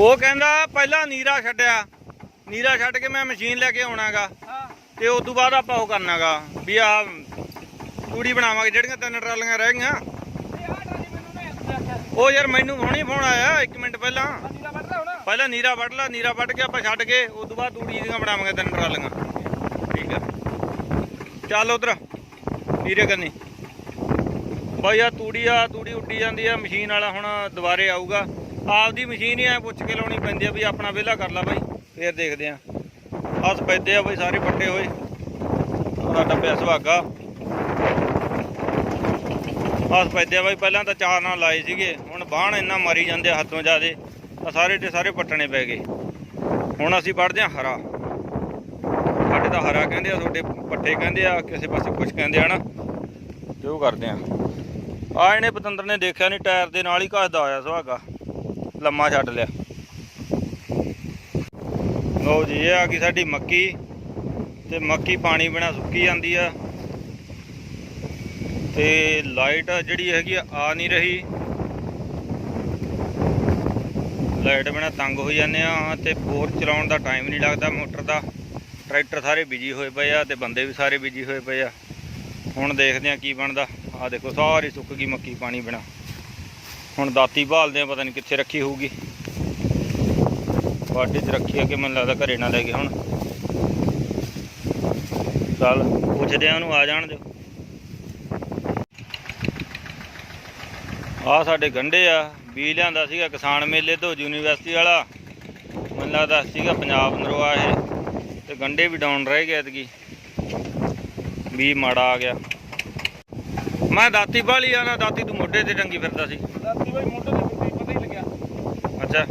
ਉਹ ਕਹਿੰਦਾ ਪਹਿਲਾਂ ਨੀਰਾ ਛੱਡਿਆ। ਨੀਰਾ ਛੱਡ ਕੇ ਮੈਂ ਮਸ਼ੀਨ ਲੈ ਕੇ ਆਉਣਾਗਾ। ਹਾਂ। ਤੇ ਉਸ ਤੋਂ ਬਾਅਦ ਆਪਾਂ ਉਹ ਕਰਨਾਗਾ ਵੀ ਆ ਤੂੜੀ ਬਣਾਵਾਂਗੇ ਜਿਹੜੀਆਂ ਤਿੰਨ ਟਰਾਲੀਆਂ ਰਹਿ ਗਈਆਂ। ਉਹ ਯਾਰ ਮੈਨੂੰ ਹੁਣੀ ਫੋਨ ਆਇਆ 1 ਮਿੰਟ ਪਹਿਲਾਂ। ਪਹਿਲਾਂ ਨੀਰਾ ਵੱਢ ਲਾ ਨੀਰਾ ਵੱਢ ਕੇ ਆਪਾਂ ਛੱਡ ਕੇ ਉਸ ਤੋਂ ਬਾਅਦ ਤੂੜੀ ਦੀਆਂ ਬਣਾਵਾਂਗੇ ਤਿੰਨ ਟਰਾਲੀਆਂ। ਠੀਕ ਆ। ਚੱਲ ਉਧਰ ਨੀਰੇ ਕੰਨੀ। ਬਾਈ ਆ ਤੂੜੀ ਆ ਤੂੜੀ ਉੱਡੀ ਜਾਂਦੀ ਆ ਮਸ਼ੀਨ ਵਾਲਾ ਹੁਣ ਦੁਬਾਰੇ ਆਊਗਾ। ਆਪਦੀ ਮਸ਼ੀਨ ਹੀ ਐ ਪੁੱਛ ਕੇ ਲਾਉਣੀ ਪੈਂਦੀ ਆ ਵੀ ਆਪਣਾ ਵਿਹਲਾ ਕਰ ਲਾ ਬਾਈ। ਫੇਰ ਦੇਖਦੇ ਆ। ਆਹ ਪੈਦੇ ਆ ਬਾਈ ਸਾਰੇ ਪੱਟੇ ਹੋਏ। ਉਹਦਾ ਡੱਬਿਆ ਸੁਹਾਗਾ। ਆਹ ਪੈਦੇ ਆ ਬਾਈ, ਪਹਿਲਾਂ ਤਾਂ ਚਾਰ ਨਾਲ ਲਾਏ ਸੀਗੇ। ਹੁਣ ਬਾਹਣ ਇੰਨਾ ਮਾਰੀ ਜਾਂਦੇ ਆ ਹੱਥੋਂ ਜ਼ਿਆਦੇ, ਤਾਂ ਸਾਰੇ ਦੇ ਸਾਰੇ ਪੱਟਣੇ ਪੈ ਗਏ। ਹੁਣ ਅਸੀਂ ਵੱਢਦੇ ਆ ਹਰਾ। ਸਾਡੇ ਤਾਂ ਹਰਾ ਕਹਿੰਦੇ ਆ, ਤੁਹਾਡੇ ਪੱਠੇ ਕਹਿੰਦੇ ਆ, ਕਿਸੇ ਪਾਸੇ ਕੁਝ ਕਹਿੰਦੇ ਆ ਨਾ। ਤੇ ਉਹ ਕਰਦੇ ਆ। ਆ ਇਹਨੇ ਪਤੰਦਰ ਨੇ ਦੇਖਿਆ ਨਹੀਂ ਟਾਇਰ ਦੇ ਨਾਲ ਹੀ ਘਸਦਾ ਆਇਆ ਸੁਹਾਗਾ। ਲੰਮਾ ਛੱਡ ਲਿਆ। ਲਓ ਜੀ, ਇਹ ਆ ਗਈ ਸਾਡੀ ਮੱਕੀ। ਤੇ ਮੱਕੀ ਪਾਣੀ ਬਿਨਾ ਸੁੱਕੀ ਜਾਂਦੀ ਆ। ਤੇ ਲਾਈਟ ਜਿਹੜੀ ਹੈਗੀ ਆ ਆ ਨਹੀਂ ਰਹੀ। ਲਾਈਟ ਬਿਨਾ ਤੰਗ ਹੋ ਜਾਂਦੇ ਆ। ਤੇ ਬੋਰ ਚਲਾਉਣ ਦਾ ਟਾਈਮ ਨਹੀਂ ਲੱਗਦਾ ਮੋਟਰ ਦਾ। ਟਰੈਕਟਰ ਸਾਰੇ ਬਿਜ਼ੀ ਹੋਏ ਪਏ ਆ ਤੇ ਬੰਦੇ ਵੀ ਸਾਰੇ ਬਿਜ਼ੀ ਹੋਏ ਪਏ ਆ। ਹੁਣ ਦੇਖਦੇ ਆ ਕੀ ਬਣਦਾ। ਆ ਦੇਖੋ, ਸਾਰੀ ਸੁੱਕ ਗਈ ਮੱਕੀ ਪਾਣੀ ਬਿਨਾ। ਹੁਣ ਦਾਤੀ ਭਾਲਦੇ ਆ, ਪਤਾ ਨਹੀਂ ਕਿੱਥੇ ਰੱਖੀ ਹੋਊਗੀ। ਬਾਡੀ 'ਚ ਰੱਖੀ ਆ ਕਿ ਮੈਨੂੰ ਲੱਗਦਾ ਘਰੇ ਨਾ ਲੈ ਗਏ ਹੁਣ। ਚੱਲ, ਪੁੱਛਦੇ ਆ ਉਹਨੂੰ, ਆ ਜਾਣ ਦਿਓ। ਆ ਸਾਡੇ ਗੰਡੇ ਆ ਬੀ ਲਿਆਂਦਾ ਸੀਗਾ ਕਿਸਾਨ ਮੇਲੇ ਤੋਂ, ਯੂਨੀਵਰਸਿਟੀ ਵਾਲਾ। ਮੈਨੂੰ ਲੱਗਦਾ ਸੀਗਾ ਪੰਜਾਬ ਨਰਵਾ ਇਹ। ਤੇ ਗੰਡੇ ਵੀ ਡਾਊਨ ਰਹਿ ਗਏ ਐਤਕੀ। ਵੀ ਮਾੜਾ ਆ ਗਿਆ। ਮੈਂ ਦਾਤੀ ਵਾਲੀ ਆ ਨਾ ਦਾਤੀ ਤੂੰ ਮੋਢੇ ਤੇ ਟੰਗੀ ਫਿਰਦਾ ਸੀ। ਰਾਤੀ ਬਾਈ ਮੋਟਰ ਦੇ ਵਿੱਚ ਪਤਾ ਹੀ ਲੱਗਿਆ। ਅੱਛਾ।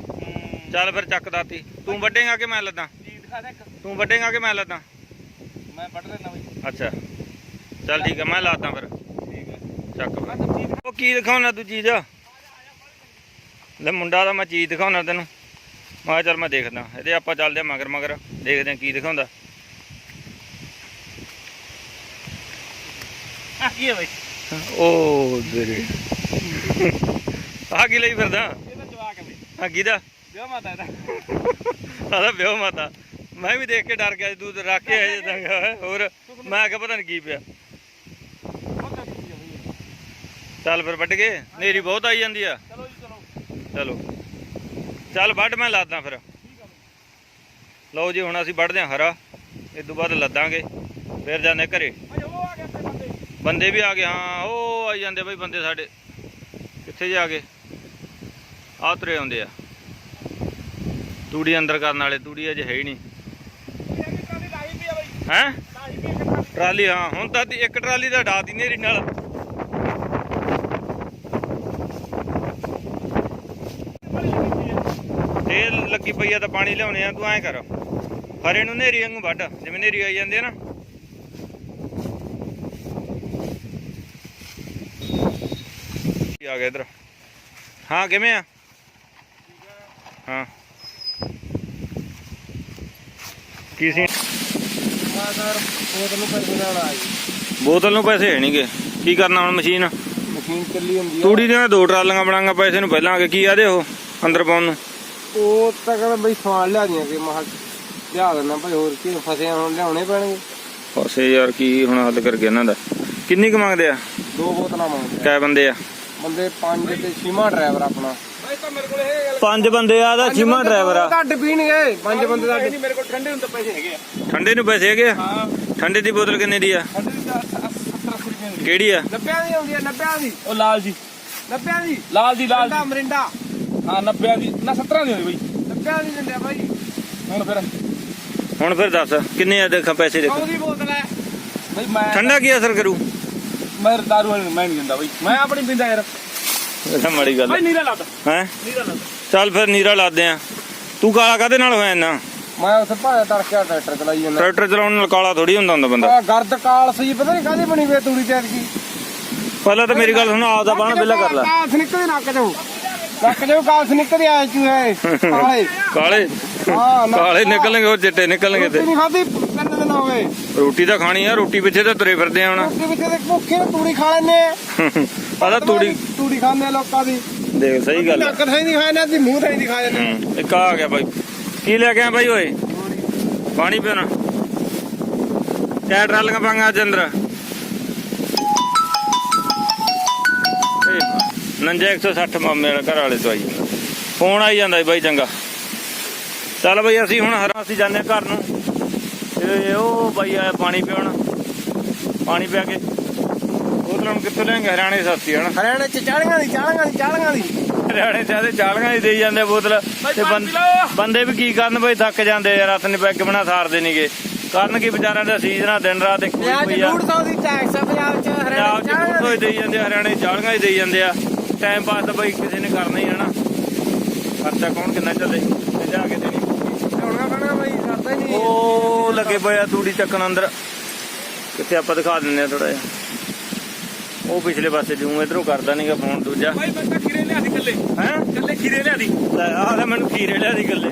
ਚੱਲ ਫਿਰ ਚੱਕ ਦਾਤੀ। ਤੂੰ ਵੱਡੇਗਾ ਕਿ ਮੈਂ ਲੱਦਾਂ? ਤੂੰ ਵੱਡੇਗਾ ਕਿ ਮੈਂ ਲੱਦਾਂ? ਮੈਂ ਵੱਢ ਲੈਣਾ ਬਾਈ। ਅੱਛਾ। ਚੱਲ ਠੀਕ ਹੈ ਮੈਂ ਲਾਦਾ ਫਿਰ। ਠੀਕ ਹੈ ਚੱਕ ਤਾਂ ਉਹ ਕੀ ਦਿਖਾਉਣਾ ਤੂੰ ਚੀਜ਼? ਲੈ ਮੁੰਡਾ ਦਾ ਮੈਂ ਚੀਜ਼ ਦਿਖਾਉਣਾ ਤੈਨੂੰ। ਮੈਂ ਚੱਲ ਮੈਂ ਦੇਖਦਾ। ਇਹਦੇ ਆਪਾਂ ਚੱਲਦੇ ਮਗਰ ਮਗਰ। ਦੇਖਦੇ ਆ ਕੀ ਦਿਖਾਉਂਦਾ। ਆ ਕੀ ਹੈ ਬਾਈ। ਉਹ ਤੇਰੇ ਆ ਕੀ ਲਈ ਫਿਰਦਾ? ਇਹ ਤਾਂ ਜਵਾਕ ਹੈ ਬਾਈ। ਆ ਕਿਹਦਾ? ਵਿਆਹ ਮਾਤਾ ਇਹਦਾ। ਆਦਾ ਵਿਆਹ ਮਾਤਾ। ਮੈਂ ਵੀ ਦੇਖ ਕੇ ਡਰ ਗਿਆ ਸੀ, ਤੂੰ ਤਾਂ ਰੱਖ ਕੇ ਆਇਆ ਤਾਂ ਹੋਰ? ਮੈਂ ਕਿਹਾ ਪਤਾ ਨਹੀਂ ਕੀ ਪਿਆ। ਬਹੁਤ ਅੱਛੀ ਹੈ ਬਾਈ ਚੱਲ ਫਿਰ ਵੱਢ ਗਏ ਨੇਰੀ ਬਹੁਤ ਆਈ ਜਾਂਦੀ ਆ। ਚਲੋ ਜੀ ਚਲੋ। ਚਲੋ। ਚੱਲ ਵੱਢ ਮੈਂ ਲਾਦਾ ਫਿਰ। ਲਓ ਜੀ ਹੁਣ ਅਸੀਂ ਵੱਢਦੇ ਹਾਂ ਹਰਾ। ਇਸ ਤੋਂ ਬਾਅਦ ਲੱਦਾਂਗੇ। ਫਿਰ ਜਾਂਦੇ ਘਰੇ। ਬੰਦੇ ਵੀ ਆ ਗਏ, ਹਾਂ, ਉਹ ਆਈ ਜਾਂਦੇ ਬਈ ਬੰਦੇ ਸਾਡੇ। ਕਿੱਥੇ ਜਾ ਗਏ? ਆਹ ਤੁਰੇ ਆਉਂਦੇ ਆ। ਤੂੜੀ ਅੰਦਰ ਕਰਨ ਵਾਲੇ, ਤੂੜੀ ਅਜੇ ਹੈ ਹੀ ਨਹੀਂ। ਟਰਾਲੀ ਹੈ? ਟਰਾਲੀ, ਹਾਂ, ਹੁਣ ਤਾਂ ਇੱਕ ਟਰਾਲੀ ਦਾ ਢਾ ਦੀ ਨੇਰੀ ਨਾਲ। ਬੜੀ ਲੱਗੀ ਪਈ ਆ ਤਾਂ ਪਾਣੀ ਲਿਆਉਣੇ ਆ, ਤੂੰ ਐਂ ਕਰ। ਹਰੇ ਨੂੰ ਨੇਰੀ ਵਾਂਗੂ ਵੱਢ, ਜਿਵੇਂ ਨੇਰੀ ਆਈ ਜਾਂਦੀ ਆ ਨਾ। ਆ ਗਿਆ ਇਧਰ। ਹਾਂ ਕਿਵੇਂ ਆ? ਹਾਂ। ਕੀ ਸੀ? ਹਾਂ ਸਰ ਬੋਤਲ ਨੂੰ ਪੈਸੇ ਨਾਲ ਆਈ ਬੋਤਲ ਨੂੰ ਪੈਸੇ ਹੈ ਨਹੀਂਗੇ। ਕੀ ਕਰਨਾ ਹੁਣ ਮਸ਼ੀਨ? ਮਸ਼ੀਨ ਚੱਲੀ ਹੁੰਦੀ ਤੂੜੀ ਦੀਆਂ ਦੋ ਟਰਾਲੀਆਂ ਬਣਾਂਗਾ ਪੈਸੇ ਨੂੰ ਪਹਿਲਾਂ ਆ ਕੇ ਕੀ ਆਦੇ ਉਹ ਅੰਦਰ ਪਾਉਣ ਨੂੰ? ਉਹ ਤਾਂ ਕਹਿੰਦਾ ਬਈ ਸਮਾਨ ਲਿਆ ਦੀਆਂ ਕਿ ਮਹਾ ਲਿਆ ਦੇਣਾ ਭਾਈ ਹੋਰ ਕੀ ਫਸੇ ਹੁਣ ਲਿਆਉਣੇ ਪੈਣਗੇ। ਪੈਸੇ ਯਾਰ ਕੀ ਹੁਣ ਹੱਲ ਕਰ ਗਿਆ ਇਹਨਾਂ ਦਾ? ਕਿੰਨੀ ਕੁ ਮੰਗਦੇ ਆ? ਦੋ ਬੋਤਲਾਂ ਮੰਗਦੇ ਕੈ ਬੰਦੇ ਆ। ਬੰਦੇ ਪੰਜ ਤੇ ਛੀਮਾ ਡਰਾਈਵਰ ਆਪਣਾ। ਭਾਈ ਤਾਂ ਮੇਰੇ ਕੋਲ ਇਹ ਗੱਲ ਪੰਜ ਬੰਦੇ ਆ। ਦਾ ਛੀਮਾ ਡਰਾਈਵਰ ਆ ਘੱਟ ਪੀਣਗੇ ਪੰਜ ਬੰਦੇ ਦਾ ਨਹੀਂ ਮੇਰੇ ਕੋਲ ਠੰਡੇ ਹੁੰਦੇ ਪੈਸੇ ਹੈਗੇ ਆ। ਠੰਡੇ ਨੂੰ ਪੈਸੇ ਹੈਗੇ ਆ? ਹਾਂ। ਠੰਡੇ ਦੀ ਬੋਤਲ ਕਿੰਨੇ ਦੀ ਆ? ਠੰਡੇ ਦੀ 70 ਰੁਪਏ ਦੀ। ਕਿਹੜੀ ਆ? 90 ਦੀ ਆਉਂਦੀ ਆ 90 ਦੀ। ਉਹ ਲਾਲ ਜੀ। 90 ਦੀ? ਲਾਲ ਦੀ ਲਾਲ ਦੀ ਮਰਿੰਡਾ। ਹਾਂ 90 ਦੀ। ਨਾ 17 ਦੀ ਹੋਈ ਬਈ। 90 ਦੀ ਦਿੰਦੇ ਆ ਭਾਈ ਹੁਣ ਫਿਰ? ਹੁਣ ਫਿਰ ਦੱਸ ਕਿੰਨੇ ਆ ਦੇਖਾਂ ਪੈਸੇ ਦੇਖ। 100 ਦੀ ਬੋਤਲ ਹੈ। ਬਈ ਮੈਂ ਠੰਡਾ ਕੀ ਅਸਰ ਕਰੂ? ਮੈਂ ਦਾਰੂ ਵਾਲੀ ਮੈਂ ਨਹੀਂ ਦਿੰਦਾ ਬਈ। ਮੈਂ ਆਪਣੀ ਪੀਂਦਾ ਯਾਰ। ਇਹ ਤਾਂ ਮਾੜੀ ਗੱਲ ਬਈ ਨੀਰਾ ਲਾਦਾ। ਹੈ? ਨੀਰਾ ਲਾਦਾ। ਚੱਲ ਫਿਰ ਨੀਰਾ ਲਾਦੇ ਆ। ਤੂੰ ਕਾਲਾ ਕਾਦੇ ਨਾਲ ਹੋਇਆ ਇੰਨਾ? ਮੈਂ ਉੱਥੇ ਭਾਇਆ ਤੜਕਿਆ ਟਰੈਕਟਰ ਚਲਾਈ ਜਾਂਦਾ। ਟਰੈਕਟਰ ਚਲਾਉਣ ਨਾਲ ਕਾਲਾ ਥੋੜੀ ਹੁੰਦਾ ਹੁੰਦਾ ਬੰਦਾ। ਆ ਗਰਦ ਕਾਲ ਸੀ ਪਤਾ ਨਹੀਂ ਕਾਹਦੀ ਬਣੀ ਵੇ ਤੂੜੀ ਤੇ ਕੀ ਪਹਿਲਾਂ ਤਾਂ ਮੇਰੀ ਗੱਲ ਸੁਣ ਆਪਦਾ ਬਾਣ ਬਿੱਲਾ ਕਰ ਲੈ। ਕਾਲ ਨਿਕਲਦੇ ਨੱਕ ਚੋਂ। ਨੱਕ ਚੋਂ ਕਾਲ ਨਿਕਲਦੇ ਆਏ ਚੂਹੇ ਕਾਲੇ। ਕਾਲੇ? ਹਾਂ ਕਾਲੇ ਨਿਕਲਣਗੇ ਉਹ ਚਿੱਟੇ ਨਿਕਲਣਗੇ ਤੇ। ਨਹੀਂ ਖਾਦੀ ਤਿੰਨ ਦਿਨ ਹੋ ਗਏ। ਰੋਟੀ ਤਾਂ ਖਾਣੀ ਆ ਰੋਟੀ ਪਿੱਛੇ ਤਾਂ ਤੁਰੇ ਫਿਰਦੇ ਆ ਹੁਣ। ਰੋਟੀ ਵਿੱਚ ਤੇ ਭੁੱਖੇ ਤੂੜੀ ਖਾ ਲੈਨੇ ਆ। ਆਦਾ ਤੂੜੀ ਤੂੜੀ ਖਾਂਦੇ ਆ ਲੋਕਾਂ ਦੀ। ਦੇਖ ਸਹੀ ਗੱਲ। ਨੱਕ ਥਾਈ ਨਹੀਂ ਖਾਇਆ ਨਾ ਦੀ ਮੂੰਹ ਥਾਈ ਨਹੀਂ ਖਾਇਆ ਇੱਕ ਆ ਗਿਆ ਬਾਈ। ਕੀ ਲੈ ਕੇ ਆ ਬਾਈ ਓਏ? ਪਾਣੀ। ਪੀਣਾ ਕਿਆ ਟਰਾਲੀਆਂ ਪਾਂਗਾ ਅੱਜ ਅੰਦਰ। ਨੰਜਾ 160 ਮਾਮੇ ਵਾਲਾ ਘਰ ਵਾਲੇ ਤੋਂ ਆਈ। ਫੋਨ ਆਈ ਜਾਂਦਾ ਬਾਈ ਚੰਗਾ। ਚੱਲ ਬਾਈ ਅਸੀਂ ਹੁਣ ਹਰਾਂ ਅਸੀਂ ਜਾਂਦੇ ਘਰ ਨੂੰ। ਤੇ ਉਹ ਬਾਈ ਆਇਆ ਪਾਣੀ ਪਿਉਣ। ਪਾਣੀ ਪਿਆ ਕੇ। ਉਧਰੋਂ ਕਿੱਥੋਂ ਲੈਂਗੇ ਹਰਿਆਣੇ ਸਸਤੀ ਹਨਾ ਹਰਿਆਣੇ ਚ ਚਾਲੀਆਂ ਦੀ ਚਾਲੀਆਂ ਦੀ ਚਾਲੀਆਂ ਦੀ। ਹਰਿਆਣੇ ਚਾਹਦੇ ਚਾਲੀਆਂ ਹੀ ਦੇਈ ਜਾਂਦੇ ਬੋਤਲ। ਤੇ ਬੰਦੇ ਵੀ ਕੀ ਕਰਨ ਬਈ ਥੱਕ ਜਾਂਦੇ ਯਾਰ ਹੱਥ ਨਹੀਂ ਪੈਗ ਬਣਾ ਸਾਰਦੇ ਨਹੀਂਗੇ ਕਰਨ ਕੀ ਵਿਚਾਰਿਆਂ ਦਾ ਸੀਜ਼ਨ ਦਿਨ ਰਾਤ ਇੱਕ ਹੋਈ ਪਈ ਆ। 150 ਦੀ ਟੈਕਸ ਪੰਜਾਬ ਚ ਪੰਜਾਬ ਹਰਿਆਣੇ ਚ ਚਾਲੀਆਂ ਕੋਈ ਦੀ ਦੇਈ ਜਾਂਦੇ ਹਰਿਆਣੇ ਚਾਲੀਆਂ ਹੀ ਦੇਈ ਜਾਂਦੇ ਆ। ਟਾਈਮ ਪਾਸ ਤਾਂ ਬਈ ਕਿਸੇ ਨੇ ਕਰਨਾ ਹੀ ਹੈ ਨਾ। ਖਰਚਾ ਕੌਣ ਕਿੰਨਾ ਚੱਲੇ ਤੇ ਜਾ ਕੇ ਦੇਣੀ ਹੋਣਾ ਪੈਣਾ ਬਾਈ ਕਰਦਾ ਹੀ ਨਹੀਂ। ਉਹ ਲੱਗੇ ਪਏ ਆ ਤੂੜੀ ਚੱਕਣ ਅੰਦਰ। ਕਿੱਥੇ ਆਪਾਂ ਦਿਖਾ ਦਿੰਦੇ ਆ ਥੋੜਾ ਜਿਹਾ। ਉਹ ਪਿਛਲੇ ਪਾਸੇ ਜੂਮ ਇਧਰੋਂ ਕਰਦਾ ਨਹੀਂਗਾ ਫੋਨ ਦੂਜਾ। ਬਾਈ ਬੰਦਾ ਖੀਰੇ ਲਿਆ ਦੀ ਕੱਲੇ ਹੈ? ਕੱਲੇ ਖੀਰੇ ਲਿਆ ਦੀ ਆਹ ਲੈ ਮੈਨੂੰ ਖੀਰੇ ਲਿਆ ਦੀ ਗੱਲੇ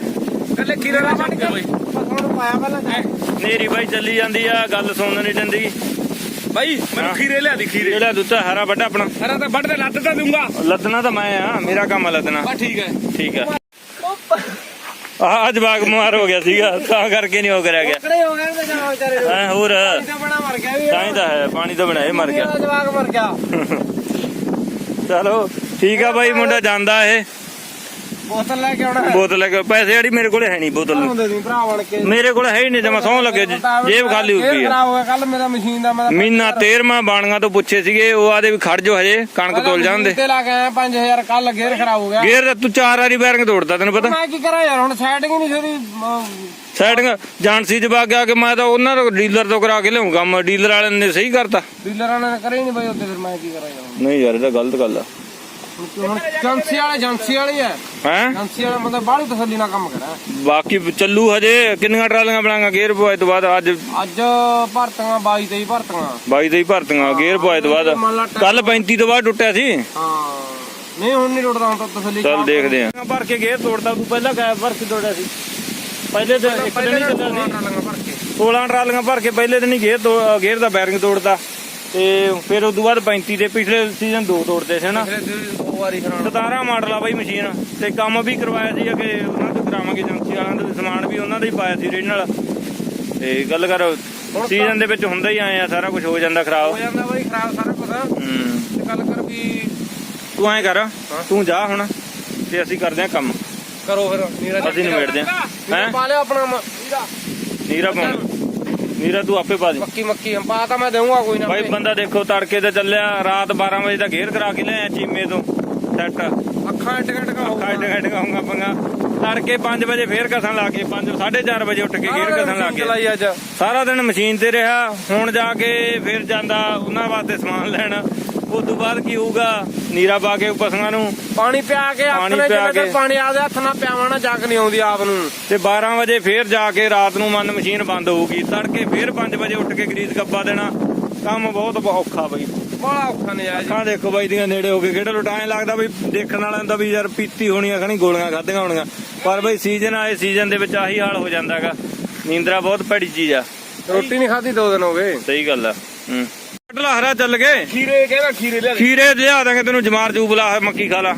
ਕੱਲੇ ਖੀਰੇ ਦਾ ਬਾਈ। ਹੁਣ ਪਾਇਆ ਪਹਿਲਾਂ। ਨੇਰੀ ਬਾਈ ਚੱਲੀ ਜਾਂਦੀ ਆ ਗੱਲ ਸੁਣਨ ਨਹੀਂ ਦਿੰਦੀ। ਬਾਈ ਮੈਨੂੰ। ਖੀਰੇ ਲਿਆ ਦੀ ਖੀਰੇ। ਜਿਹੜਾ ਦੁੱਤਾ ਹਰਾ ਵੱਡਾ ਆਪਣਾ। ਹਰਾ ਤਾਂ ਤੇ ਲੱਤ ਤਾਂ ਦੂੰਗਾ ਲੱਦਣਾ ਤਾਂ ਮੈਂ ਆ ਮੇਰਾ ਕੰਮ ਆ ਲੱਦਣਾ। ਬਸ ਠੀਕ ਹੈ। ਠੀਕ ਆ। ਆਹ ਜਵਾਕ ਬਿਮਾਰ ਹੋ ਗਿਆ ਸੀਗਾ ਤਾਂ ਕਰਕੇ ਨਹੀਂ ਹੋ ਕਰਿਆ ਗਿਆ। ਹੋ ਗਏ ਨੇ ਜਾ ਵਿਚਾਰੇ। ਨੂੰ ਐ ਹੋਰ ਇਹਦਾ ਬਣਾ ਮਰ ਗਿਆ ਵੀ। ਤਾਂ ਹੀ ਤਾਂ ਹੈ ਪਾਣੀ ਤੋਂ ਬਣਾਏ ਮਰ ਗਿਆ। ਇਹਦਾ ਜਵਾਕ ਮਰ ਗਿਆ। ਚਲੋ ਠੀਕ ਆ ਬਾਈ ਮੁੰਡਾ ਜਾਂਦਾ ਇਹ। ਬੋਤਲ ਲੈ ਕੇ ਆਉਣਾ ਬੋਤਲ ਲੈ ਕੇ ਪੈਸੇ ਜਿਹੜੀ ਮੇਰੇ ਕੋਲੇ ਹੈ ਨਹੀਂ ਬੋਤਲ। ਭਰਾ ਬਣ ਕੇ। ਮੇਰੇ ਕੋਲ ਹੈ ਹੀ ਨਹੀਂ ਜਮਾ ਸੌਂ ਲੱਗੇ ਜੀ, ਜੇਬ ਖਾਲੀ ਹੋ ਗਈ ਆ ਖਰਾਬ ਹੋ ਗਿਆ ਕੱਲ ਮੇਰਾ ਮਸ਼ੀਨ ਦਾ ਮੈਂ ਮਹੀਨਾ 13ਵਾਂ ਬਾਣੀਆਂ ਤੋਂ ਪੁੱਛੇ ਸੀਗੇ ਉਹ ਆਦੇ ਵੀ ਖੜ ਜੋ ਹਜੇ ਕਣਕ ਤੋਲ ਜਾਂਦੇ। ਤੇ ਲਾ ਕੇ ਆਇਆ 5000 ਕੱਲ ਗੇਰ ਖਰਾਬ ਹੋ ਗਿਆ। ਗੇਰ ਤਾਂ ਤੂੰ ਚਾਰ ਵਾਰੀ ਬੈਰਿੰਗ ਤੋੜਦਾ ਤੈਨੂੰ ਪਤਾ? ਮੈਂ ਕੀ ਕਰਾਂ ਯਾਰ ਹੁਣ ਸੈਟਿੰਗ ਨਹੀਂ ਛੋਦੀ ਸੈਟਿੰਗ ਜਾਣਸੀ ਜਵਾ ਗਿਆ ਕਿ ਮੈਂ ਤਾਂ ਉਹਨਾਂ ਤੋਂ ਡੀਲਰ ਤੋਂ ਕਰਾ ਕੇ ਲਿਆਉਂ ਕੰਮ ਡੀਲਰ ਵਾਲਿਆਂ ਨੇ ਸਹੀ ਕਰਤਾ। ਡੀਲਰਾਂ ਨੇ ਕਰੇ ਹੀ ਨਹੀਂ ਬਈ ਉੱਤੇ ਫਿਰ ਮੈਂ ਕੀ ਕਰਾਂ ਯਾਰ? ਨਹੀਂ ਯਾਰ ਇਹ ਤਾਂ ਗਲਤ ਗੱਲ ਆ। ਹੁਣ ਏਜੰਸੀ ਵਾਲੇ ਏਜੰਸੀ ਵਾਲੀ ਹੈ ਹੈ? ਏਜੰਸੀ ਵਾਲਾ ਬੰਦਾ ਬਾਹਲੀ ਤਸੱਲੀ ਨਾਲ ਕੰਮ ਕਰਾ ਬਾਕੀ ਚੱਲੂ ਹਜੇ ਕਿੰਨੀਆਂ ਟਰਾਲੀਆਂ ਬਣਾਂਗਾ ਗੇਅਰ ਪਵਾਏ ਤੋਂ ਬਾਅਦ? ਅੱਜ ਅੱਜ ਭਰਤੀਆਂ 22 23 ਭਰਤੀਆਂ। 22 ਦੇ ਹੀ ਭਰਤੀਆਂ ਗੇਅਰ ਪਵਾਏ ਤੋਂ ਬਾਅਦ। ਕੱਲ 35 ਤੋਂ ਬਾਅਦ ਟੁੱਟਿਆ ਸੀ। ਹਾਂ। ਨਹੀਂ ਹੁਣ ਨਹੀਂ ਟੁੱਟਦਾ ਹੁਣ ਤਾਂ ਤਸੱਲੀ ਚੱਲ ਦੇਖਦੇ ਆਂ ਭਰ ਕੇ ਗੇਅਰ ਤੋੜਦਾ ਤੂੰ ਪਹਿਲਾਂ ਕਿਆ ਭਰ ਕੇ ਤੋੜਿਆ ਸੀ। ਪਹਿਲੇ ਤੇ ਇੱਕ ਦਿਨ ਹੀ ਚੱਲਿਆ ਸੀ। 16 ਟਰਾਲੀਆਂ ਭਰ ਕੇ। ਪਹਿਲੇ ਦਿਨ ਹੀ ਗੇਅਰ ਗੇਅਰ ਦਾ ਬੈਰਿੰਗ ਤੋੜਦਾ ਤੇ ਫਿਰ ਉਸ ਤੋਂ ਬਾਅਦ 35 ਦੇ ਪਿਛਲੇ ਸੀਜ਼ਨ ਦੋ ਤੋੜਦੇ ਸੀ ਨਾ ਦੋ ਵਾਰੀ ਖਰਾਬ 17 ਮਾਡਲ ਆ ਬਾਈ ਮਸ਼ੀਨ ਤੇ ਕੰਮ ਵੀ ਕਰਵਾਇਆ ਸੀ ਕਿ ਉਹਨਾਂ ਤੋਂ ਕਰਾਵਾਂਗੇ ਏਜੰਸੀ ਵਾਲਿਆਂ ਦਾ ਸਮਾਨ ਵੀ ਉਹਨਾਂ ਦਾ ਹੀ ਪਾਇਆ ਸੀ ਰੀਜਨਲ ਤੇ ਗੱਲ ਕਰ ਸੀਜ਼ਨ ਦੇ ਵਿੱਚ ਹੁੰਦਾ ਹੀ ਆਏ ਆ ਸਾਰਾ ਕੁਝ ਹੋ ਜਾਂਦਾ ਹੋ ਖਰਾਬ ਜਾਂਦਾ ਬਈ ਖਰਾਬ ਸਾਰਾ ਕੁਝ ਹੂੰ। ਤੇ ਗੱਲ ਕਰ ਵੀ ਤੂੰ ਐਂ ਕਰ ਤੂੰ ਜਾ ਹੁਣ ਤੇ ਅਸੀਂ ਕਰਦੇ ਆ ਕੰਮ। ਕਰੋ ਫਿਰ ਨੀਰਾ ਅਸੀਂ ਨਿਬੇੜਦੇ ਆ ਹੈ? ਪਾ ਲਿਆ ਆਪਣਾ ਨੀਰਾ। ਨੀਰਾ ਪਾਉਣਾ। ਨੀਰਾ ਤੂੰ ਆਪੇ ਪਾ ਦੇ। ਮੱਕੀ ਮੱਕੀ ਹਮ ਪਾ ਤਾਂ ਮੈਂ ਦੇਵਾਂਗਾ ਕੋਈ ਨਾ ਬਾਈ ਬੰਦਾ ਦੇਖੋ ਤੜਕੇ ਤੇ ਚੱਲਿਆ ਰਾਤ 12 ਵਜੇ ਦਾ ਘੇਰ ਕਰਾ ਕੇ ਲਿਆਇਆ ਚੀਮੇ ਤੋਂ। ਸੈੱਟ। ਅੱਖਾਂ ਟਿਕ ਟਿਕ ਹੋ ਖਾਇ ਟਿਕ ਟਿਕਾਉਂਗਾ ਪੰਗਾ। ਤੜਕੇ 5 ਵਜੇ ਫੇਰ ਕਸਣ ਲਾ ਕੇ 5 4:30 ਵਜੇ ਉੱਠ ਕੇ ਘੇਰ ਕਸਣ ਲਾ ਕੇ। ਸਾਰਾ ਦਿਨ ਮਸ਼ੀਨ ਤੇ ਰਿਹਾ। ਹੁਣ ਜਾ ਕੇ ਫਿਰ ਜਾਂਦਾ ਉਹਨਾਂ ਵਾਸਤੇ ਸਮਾਨ ਲੈਣ। ਉਸ ਤੋਂ ਬਾਅਦ ਕੀ ਹੋਊਗਾ? ਨੀਰਾ ਪਾ ਕੇ ਪਸ਼ੂਆਂ ਨੂੰ। ਪਾਣੀ ਪਿਆ ਕੇ ਪਾਣੀ ਆਪਣੇ ਪਿਆ ਜਿਵੇਂ ਕੇ। ਤੇ ਪਾਣੀ ਆਦੇ ਹੱਥ ਨਾਲ ਪਿਆਵਾਂ ਨਾ ਜੱਗ ਨਹੀਂ ਆਉਂਦੀ ਆਪ ਨੂੰ। ਤੇ 12 ਵਜੇ ਫੇਰ ਜਾ ਕੇ ਰਾਤ ਨੂੰ ਮੰਨ ਮਸ਼ੀਨ ਬੰਦ ਹੋਊਗੀ। ਤੜਕੇ ਫੇਰ 5 ਵਜੇ ਉੱਠ ਕੇ ਗਰੀਸ ਗੱਬਾ ਦੇਣਾ। ਕੰਮ ਬਹੁਤ ਬ- ਔਖਾ ਬਈ। ਬੜਾ ਔਖਾ ਨਜਾਇਜ਼ ਅੱਖਾਂ ਦੇਖੋ ਬਾਈ ਦੀਆਂ ਨੇੜੇ ਹੋ ਕੇ ਕਿਹੜਾ ਲੁਟਾਏ ਲੱਗਦਾ ਬਈ। ਦੇਖਣ ਵਾਲਿਆਂ ਦਾ ਵੀ ਯਾਰ ਪੀਤੀ ਹੋਣੀ ਆ ਖਣੀ ਗੋਲੀਆਂ ਖਾਧੀਆਂ ਹੋਣੀਆਂ। ਪਰ ਬਈ ਸੀਜ਼ਨ ਆਏ ਸੀਜ਼ਨ ਦੇ ਵਿੱਚ ਆਹੀ ਹਾਲ ਹੋ ਜਾਂਦਾਗਾ ਨੀਂਦਰਾ ਬਹੁਤ ਭੈੜੀ ਚੀਜ਼ ਆ। ਰੋਟੀ ਨਹੀਂ ਖਾਧੀ ਦੋ ਦਿਨ ਹੋ ਗਏ। ਸਹੀ ਗੱਲ ਆ। ਹੂੰ। ਕੱਢ ਹਰਾ ਚੱਲ ਗਏ ਖੀਰੇ ਕਹਿੰਦਾ ਖੀਰੇ ਲਿਆ ਦੀ। ਖੀਰੇ ਲਿਆ ਦਾਂਗੇ ਤੈਨੂੰ ਜਮਾਰ ਜੂਬ ਲਾ ਮੱਕੀ ਖਾ ਲਾ।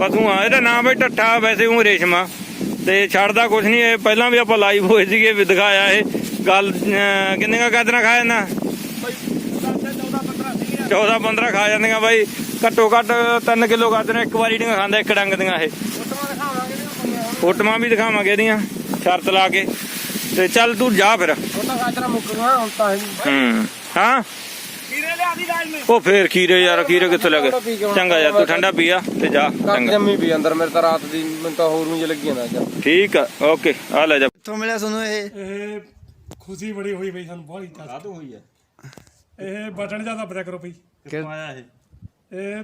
ਪਸ਼ੂ ਆ ਇਹਦਾ ਨਾਮ ਬਈ ਟੱਠਾ ਵੈਸੇ ਉਹ ਰੇਸ਼ਮਾ। ਤੇ ਛੱਡਦਾ ਕੁਛ ਨਹੀਂ ਇਹ ਪਹਿਲਾਂ ਵੀ ਆਪਾਂ ਲਾਈਵ ਹੋਏ ਸੀਗੇ ਵੀ ਦਿਖਾਇਆ ਇਹ। ਗੱਲ ਅਹ, ਕਿੰਨੀਆਂ ਗਾਜਰਾਂ ਖਾ ਜਾਂਦਾ? 14 15 ਖਾ ਜਾਂਦੀਆਂ ਬਾਈ। ਘੱਟੋ ਘੱਟ 3 ਕਿਲੋ ਗਾਜਰਾਂ ਇੱਕ ਵਾਰੀ ਦੀਆਂ ਖਾਂਦਾ ਇੱਕ ਡੰਗ ਦੀਆਂ ਇਹ। ਫੋਟੋਆਂ ਵੀ ਦਿਖਾਵਾਂਗੇ ਇਹਦੀਆਂ ਸ਼ਰਤ ਲਾ ਕੇ। ਤੇ ਚੱਲ ਤੂੰ ਜਾ ਫਿਰ। ਉਹਨਾਂ ਗਾਜਰਾ ਮੁੱਕ ਗਿਆ ਹੁਣ ਤਾਂ ਇਹ ਹੂੰ। ਹਾਂ? ਖੀਰੇ ਲਿਆ ਦੀ ਲਾਜ ਮੇ ਉਹ ਫੇਰ ਖੀਰੇ ਯਾਰ ਖੀਰੇ ਕਿੱਥੋਂ ਲੱਗੇ ਚੰਗਾ ਯਾਰ ਤੂੰ ਠੰਡਾ ਪੀਆ ਤੇ ਜਾ ਚੰਗਾ। ਜੰਮੀ ਵੀ ਅੰਦਰ ਮੇਰੇ ਤਾਂ ਰਾਤ ਦੀ ਮੈਨੂੰ ਤਾਂ ਹੋਰ ਨੂੰ ਜੇ ਲੱਗੀ ਜਾਂਦਾ ਠੀਕ ਆ ਓਕੇ ਆ ਲੈ ਜਾ। ਕਿੱਥੋਂ ਮਿਲਿਆ ਤੁਹਾਨੂੰ ਇਹ? ਇਹ ਖੁਸ਼ੀ ਬੜੀ ਹੋਈ ਬਈ ਸਾਨੂੰ ਬਹੁਤ ਕਾਹਤੋਂ ਹੋਈ ਹੈ ਇਹ ਬਟਨ ਜ਼ਿਆਦਾ ਪਤਾ ਕਰੋ ਬਈ। ਕਿੱਥੋਂ ਆਇਆ ਇਹ? ਇਹ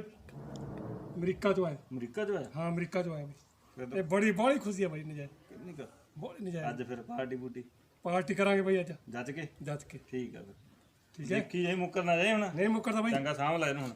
ਅਮਰੀਕਾ ਤੋਂ ਆਇਆ। ਅਮਰੀਕਾ ਤੋਂ ਆਇਆ? ਹਾਂ ਅਮਰੀਕਾ ਤੋਂ ਆਇਆ ਬਈ। ਇਹ ਬੜੀ ਬੜੀ ਖੁਸ਼ੀ ਹੈ ਬਈ ਨਜਾਇਜ਼। ਕਿੰਨੀ ਕੁ? ਬੜੀ ਨਜਾਇਜ਼। ਅੱਜ ਫਿਰ ਪਾਰਟੀ ਬੂਟੀ ਪਾਰਟੀ ਕਰਾਂਗੇ ਬਈ ਅੱਜ। ਜੱਜ ਕੇ? ਜੱਜ ਕੇ। ਠੀਕ ਆ ਫਿਰ। ਠੀਕ ਹੈ। ਕੀ ਇਹ ਮੁੱਕਰ ਨਾ ਜਾਏ ਹੁਣ। ਨਹੀਂ ਮੁੱਕਰਦਾ ਬਈ। ਚੰਗਾ ਸਾਂਭ ਲੈ ਇਹਨੂੰ ਹੁਣ।